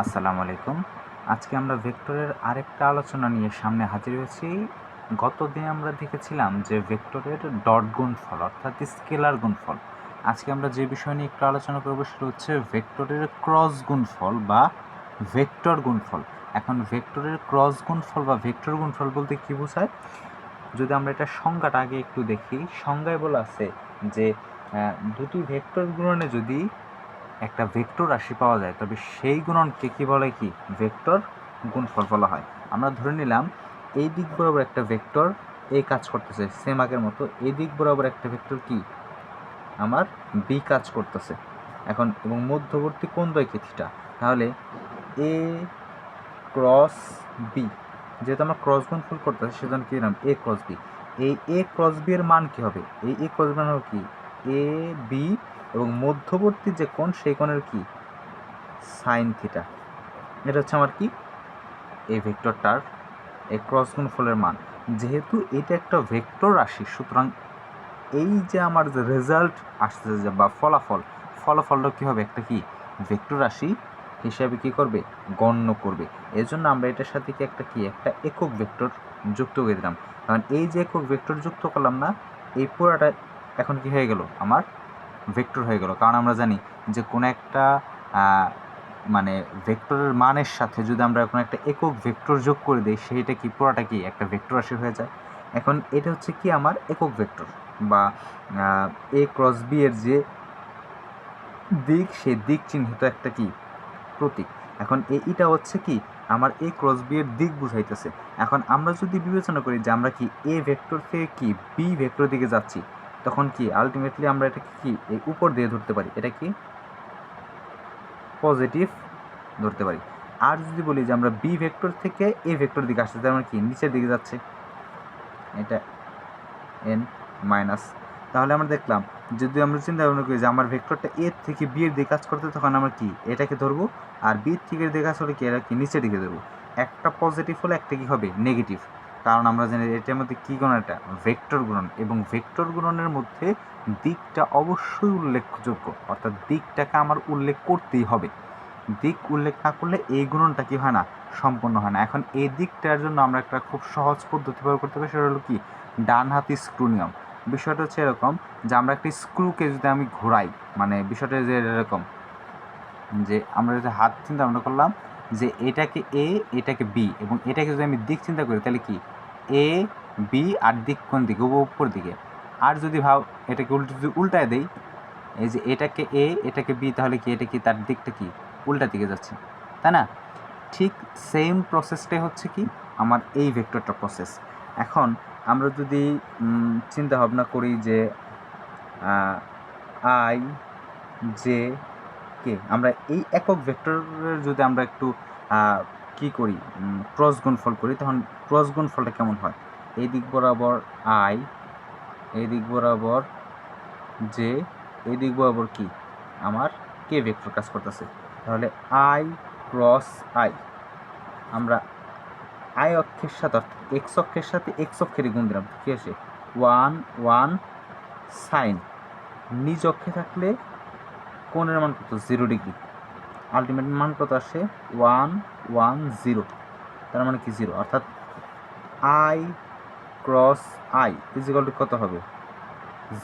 আসসালামু আলাইকুম। আজকে আমরা ভেক্টরের আরেকটা আলোচনা নিয়ে সামনে হাজির হয়েছি। গত দিন আমরা দেখেছিলাম যে ভেক্টরের ডট গুণফল, অর্থাৎ স্কেলার গুণফল, আজকে আমরা যে বিষয় নিয়ে একটু আলোচনা করব সেটা হচ্ছে ভেক্টরের ক্রস গুণফল বা ভেক্টর গুণফল। এখন ভেক্টরের ক্রস গুণফল বা ভেক্টর গুণফল বলতে কী বোঝায়? যদি আমরা এটা সংজ্ঞাটা আগে একটু দেখি, সংজ্ঞায় বলা আছে যে দুটি ভেক্টর গুণনে যদি একটা ভেক্টর রাশি পাওয়া যায়, তবে সেই গুণনকে কি বলে কি? ভেক্টর গুণফল বলা হয়। আমরা ধরে নিলাম, এই দিক বরাবর একটা ভেক্টর এই কাজ করতেছে সেম আগের মতো, এই দিক বরাবর একটা ভেক্টর কি? আমার বি কাজ করতেছে। এখন, এবং মধ্যবর্তী কোন দয়কে থিটা তাহলে এ ক্রস বি যেহেতু আমরা ক্রস গুণফল করতেছি, সেজন্য কি নাম এ ক্রস বি এই এ ক্রস বি এর মান কি হবে? এই এ ক্রস বি হবে কি? এ বি এবং মধ্যবর্তী যে কোণ, সেই কোণের কি? সাইন থিটা এটা হচ্ছে আমার কি? এই ভেক্টরটার এই ক্রস গুণফলের মান। যেহেতু এটা একটা ভেক্টর রাশি, সুতরাং এই যে আমার যে রেজাল্ট আসতেছে যে বা ফলাফল, ফলাফলটা কী হবে একটা কি? ভেক্টর রাশি হিসাবে কি করবে? গণ্য করবে। এর জন্য আমরা এটার সাথে কি একটা কি? একটা একক ভেক্টর যুক্ত করে দিলাম। কারণ এই যে একক ভেক্টর যুক্ত করলাম না, এই পুরাটা এখন কি হয়ে গেল? আমার ভেক্টর হয়ে গেল। কারণ আমরা জানি যে কোনো একটা মানে ভেক্টরের মানের সাথে যদি আমরা কোনো একটা একক ভেক্টর যোগ করে দিই, সেইটা কি পুরোটা কি একটা ভেক্টর রাশি হয়ে যায়? এখন এটা হচ্ছে কি আমার একক ভেক্টর? বা এ ক্রস বি এর যে দিক, সেই দিক চিহ্নিত একটা কি? প্রতীক। এখন এ- এটা হচ্ছে কি? আমার এ ক্রস বি এর দিক বুঝাইতেছে। এখন আমরা যদি বিবেচনা করি যে আমরা কি এ ভেক্টর থেকে কি বি ভেক্টর দিকে যাচ্ছি তখন কি? আলটিমেটলি আমরা এটাকে কি? এই উপর দিয়ে ধরতে পারি। এটা কি? পজিটিভ ধরতে পারি। আর যদি বলি যে আমরা বি ভেক্টর থেকে এ ভেক্টর দিকে আসছে তার মানে কি? নিচের দিকে যাচ্ছে। এটা এন মাইনাস তাহলে আমরা দেখলাম, যদি আমরা চিন্তা ভাবনা করি যে আমার ভেক্টরটা এ থেকে বি এর দিকে কাজ করতে, তখন আমরা কি? এটাকে ধরবো। আর বি থেকে দিকে কাজ করলে কি? এটা কি? নিচের দিকে ধরবো। একটা পজিটিভ হলে একটা কি হবে? নেগেটিভ কারণ আমরা জানি এটার মধ্যে কী গুণন? এটা ভেক্টর গুণন। এবং ভেক্টর গুণনের মধ্যে দিকটা অবশ্যই উল্লেখযোগ্য। অর্থাৎ দিকটাকে আমার উল্লেখ করতেই হবে। দিক উল্লেখ না করলে এই গুণনটা কি হয় না? সম্পন্ন হয় না। এখন এই দিকটার জন্য আমরা একটা খুব সহজ পদ্ধতি ব্যবহার করতে পারি। সেটা হলো কি? ডান হাতি স্ক্রু নিয়ম বিষয়টা হচ্ছে এরকম যে আমরা একটি স্ক্রুকে যদি আমি ঘোরাই মানে বিষয়টা যে এরকম যে আমরা যদি হাত চিন্তা আমরা করলাম যে এটাকে এ এটাকে বি এবং এটাকে যদি আমি দিক চিন্তা করি তাহলে কি? এ বি আর দিক কোন দিকে? উপ- উপর দিকে। আর যদি ভাব এটাকে উল্টো যদি উল্টায় দেই, এই যে এটাকে এ এটাকে বি তাহলে কি এটা কি তার দিকটা কি? উল্টা দিকে যাচ্ছে। তাই না? ঠিক সেম প্রসেসটাই হচ্ছে কি? আমার এই ভেক্টরটা প্রসেস এখন আমরা যদি চিন্তা ভাবনা করি যে আই জে কে? আমরা এই একক ভেক্টরের যদি আমরা একটু কি করি? ক্রস গুণফল করি, তখন ক্রস গুণফলটা কেমন হয়? এই দিক বরাবর আই এই দিক বরাবর জে এই দিক বরাবর কি? আমার কে ভেক্টর কাজ করতেছে। তাহলে আই ক্রস আই আমরা আই অক্ষের সাথে এক্স অক্ষের সাথে এক্স অক্ষেরই গুণ দিলাম। কি আসে? ওয়ান ওয়ান সাইন নিজ অক্ষে থাকলে কোণের মান কত? জিরো ডিগ্রি আলটিমেট মান কত আসে? ওয়ান ওয়ান জিরো তার মানে কি জিরো অর্থাৎ I cross I is equal to কত হবে?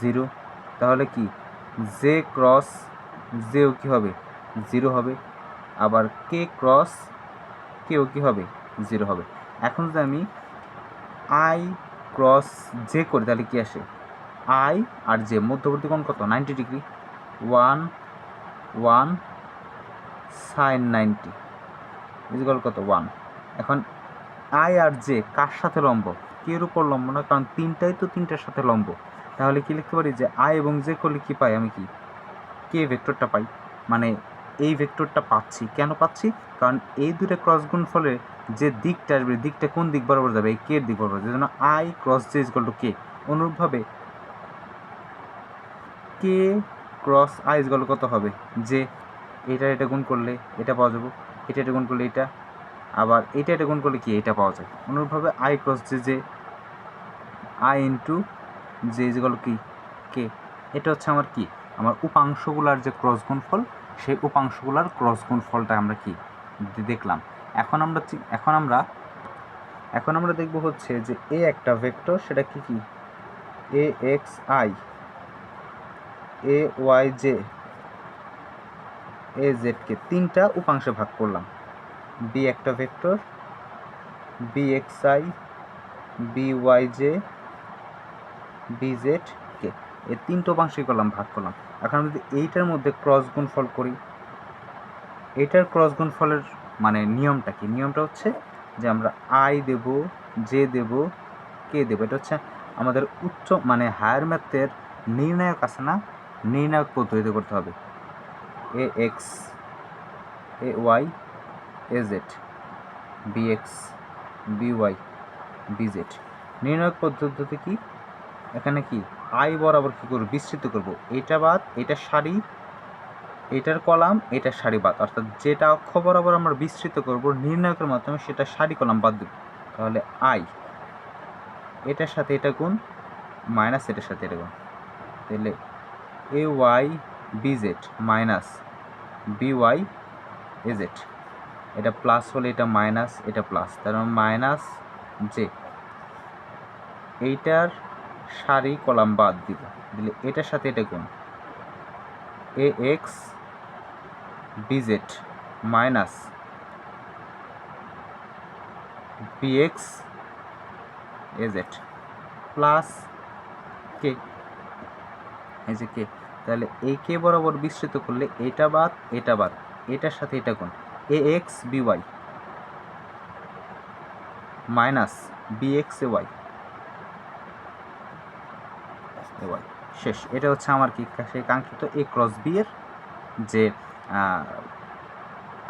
জিরো তাহলে কি? জে ক্রস জেও কি হবে? জিরো হবে। আবার কে ক্রস কেও কি হবে? জিরো হবে। এখন যদি আমি আই ক্রস জে করি, তাহলে কি আসে? আই আর জে মধ্যবর্তী কোণ কত? Ninety degree one one sine ninety. Is equal কত? ওয়ান। এখন আই আর জে কার সাথে লম্ব? কের উপর লম্ব না কারণ তিনটাই তো তিনটার সাথে লম্ব। তাহলে কি লিখতে পারি যে আই এবং জে করলে কী পাই আমি কি? কে ভেক্টরটা পাই? মানে এই ভেক্টরটা পাচ্ছি। কেন পাচ্ছি? কারণ এই দুটো ক্রস গুণ ফলে যে দিকটা আসবে, দিকটা কোন দিক বরাবর যাবে? এই কে দিক বরাবর। যে জন্য I cross J is to K. অনুরূপভাবে কে ক্রস আই ইজ কত হবে? যে এটা এটা গুণ করলে এটা পাওয়া যাবে, এটা এটা গুণ করলে এটা, আবার এটা এটা গুণ করলে কি এটা পাওয়া যায়? অনুরূপভাবে আই ক্রস জে যে আই ইন্টু জে ইজ কি? কে এটা হচ্ছে আমার কি? আমার উপাংশগুলার যে ক্রস গুণফল, সেই উপাংশগুলার ক্রস গুণফলটা আমরা কি? দেখলাম। এখন আমরা এখন আমরা এখন আমরা দেখব হচ্ছে যে এ একটা ভেক্টর সেটা কি কি? A X I A Y J A Z K তিনটা উপাংশে ভাগ করলাম। বি একটা vector B X I B Y J B Z K এই তিনটা উপাংশে করলাম, ভাগ করলাম। এখন যদি এইটার মধ্যে ক্রস গুণফল করি এটার ক্রস গুণফলের মানে নিয়মটা কি? নিয়মটা হচ্ছে যে আমরা আই দেব জে দেব কে দেব। এটা হচ্ছে আমাদের উচ্চ মানে হায়ার ম্যাথের নির্ণায়ক আছে না? নির্ণায়ক পদ্ধতিতে করতে হবে। A X A Y A Z B X B Y B Z নির্ণায়ক পদ্ধতিতে কি? এখানে কি? আই বরাবর কী করব? বিস্তৃত করব। এটা বাদ, এটা সারি, এটার কলাম, এটা সারি বাদ। অর্থাৎ যেটা অক্ষ বরাবর আমরা বিস্তৃত করব, নির্ণায়কের মাধ্যমে সেটা সারি কলাম বাদ দেব। তাহলে আই এটার সাথে এটা গুণ, মাইনাস এটার সাথে এটা গুণ। তাহলে A Y B Z minus B Y A Z এটা প্লাস হলে এটা মাইনাস এটা প্লাস তার মাইনাস জে এইটার সারি কলাম বাদ দিব। দিলে এটার সাথে এটা গুণ। A X B Z minus B X A Z plus K এই যে কে? তাহলে এই কে বরাবর বিস্তৃত করলে এটা বাদ এটা বাদ। এটার সাথে এটা কোন A X B Y minus B X A Y A Y শেষ। এটা হচ্ছে আমার কি সেই কাঙ্ক্ষিত এ ক্রস বি এর যে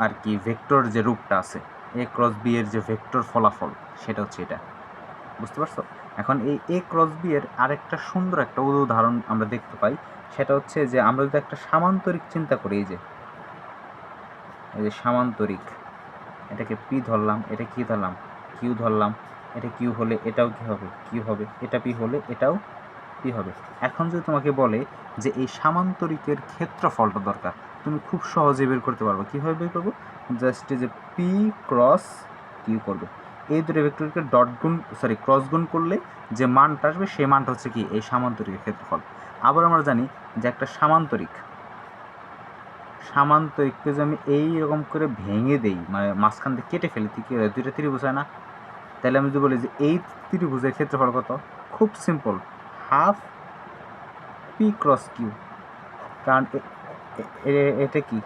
আর কি ভেক্টর যে রূপটা আছে এ ক্রস বি এর যে ভেক্টর ফলাফল, সেটা হচ্ছে এটা। বুঝতে পারছ? এখন এই এ ক্রস বি এর আরেকটা সুন্দর একটা উদাহরণ আমরা দেখতে পাই। সেটা হচ্ছে যে, আমরা যদি একটা সামান্তরিক চিন্তা করি, এই যে এই যে সামান্তরিক, এটাকে পি ধরলাম, এটা কি ধরলাম কিউ ধরলাম, এটা কিউ হলে এটাও কি হবে কিউ হবে, এটা পি হলে এটাও পি হবে। এখন যদি তোমাকে বলে যে, এই সামান্তরিকের ক্ষেত্রফলটা দরকার, তুমি খুব সহজে বের করতে পারবে। কীভাবে বের করব? জাস্ট যে পি ক্রস কিউ করবে। এই দুটো ভেক্টরকে ডট গুণ সরি ক্রস গুণ করলে যে মানটা আসবে, সেই মানটা হচ্ছে কি? এই সামান্তরিকের ক্ষেত্রফল। আবার আমরা জানি যে একটা সামান্তরিক, সামান্তরিককে যদি আমি এই রকম করে ভেঙে দেই মানে মাঝখান থেকে কেটে ফেলি? দুইটা ত্রিভুজ হয় না? তাহলে আমি যদি বলি যে এই ত্রিভুজের ক্ষেত্রফল কত? খুব simple half P cross Q কারণ এটা কি?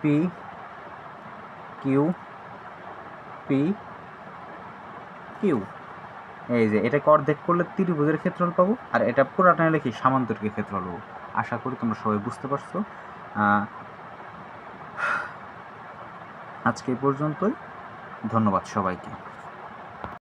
P Q P Q? এই যে, এটাকে অর্ধেক করলে ত্রিভুজের ক্ষেত্রফল পাবো, আর এটা পুরাটা কি, সামান্তরিকের ক্ষেত্রফল পাবো। আশা করি তোমরা সবাই বুঝতে পারছ। আজকে পর্যন্তই। ধন্যবাদ সবাইকে।